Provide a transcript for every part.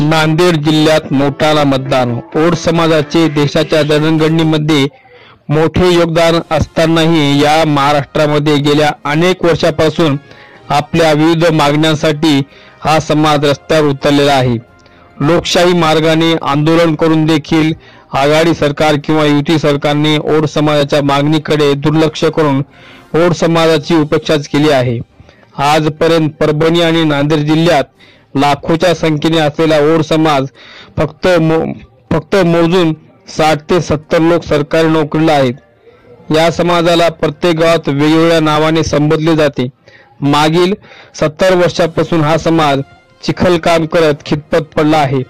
नांदेड जिल्ह्यात मोटाला मतदान. ओड समाजाचे देशाच्या जडणघडणीमध्ये मोठे योगदान असतानाही या महाराष्ट्रामध्ये गेल्या अनेक वर्षापासून आपल्या विविध मागण्यांसाठी हा समाज रस्त्यावर उतरलेला आहे. लोकशाही मार्गाने आंदोलन करून देखील आघाडी सरकार किंवा युती सरकारने ओड समाजाच्या मागणीकडे दुर्लक्ष करून ओड समाजाची उपेक्षाच केली आहे. आजपर्यंत परभणी आणि नांदेड जिल्ह्यात लाखोच्या संख्येने असलेला ओड समाज फक्त मो- फक्त मोजून साठ ते सत्तर लोक सरकारी नोकरीला आहेत. या समाजाला प्रत्येक गावात वेगवेगळ्या नावाने संबोधले जाते. मागील सत्तर वर्षापासून हा समाज चिखल काम करत खितपत पडला आहे.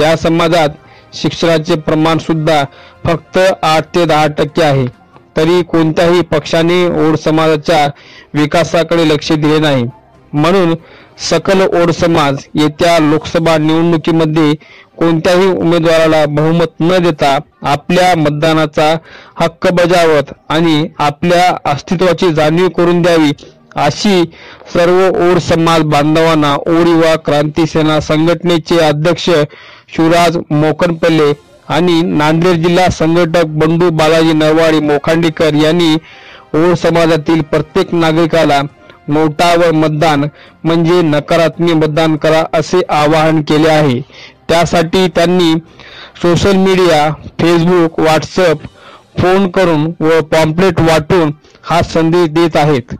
या समाजात शिक्षणाचे प्रमाण सुद्धा फक्त आठ ते दहा टक्के आहे. तरी कोणत्याही पक्षाने ओढ समाजाच्या विकासाकडे लक्ष दिले नाही. म्हणून सकल ओड समाज येत्या लोकसभा निवडणुकीमध्ये कोणत्याही उमेदवाराला बहुमत न देता आपल्या मतदानाचा हक्क बजावत आणि आपल्या अस्तित्वाची जाणीव करून द्यावी अशी सर्व ओड समाज बांधवांना ओड युवा क्रांती सेना संघटनेचे अध्यक्ष शिवराज मोकनपल्ले आणि नांदेड जिल्हा संघटक बंडू बालाजी नरवाडी मोखांडीकर यांनी ओड समाजातील प्रत्येक नागरिकाला नोटा व मतदान म्हणजे नकारात्मक मतदान करा असे आवाहन केले आहे. त्यासाठी त्यांनी social media Facebook WhatsApp phone करून व पॉम्पलेट वाटून हा संदेश देत आहेत.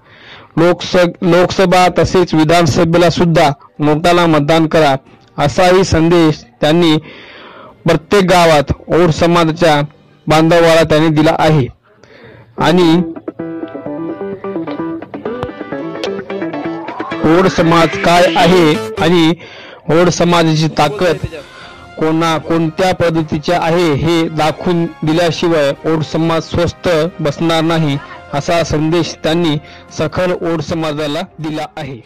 लोकस लोकसभा तसेच विधानसभेला सुद्धा नोटाला मतदान करा असाही संदेश त्यांनी प्रत्येक गावात ओड समाजाच्या बांधवाला त्यांनी दिला आहे. आणि ओड समाज काय आहे आणि ओड समाजाची ताकद कोणा कोणत्या पद्धतीचे आहे हे दाखवून दिल्याशिवाय ओड समाज स्वस्थ बसणार नाही असा संदेश त्यांनी सखल ओड समाजाला दिला आहे.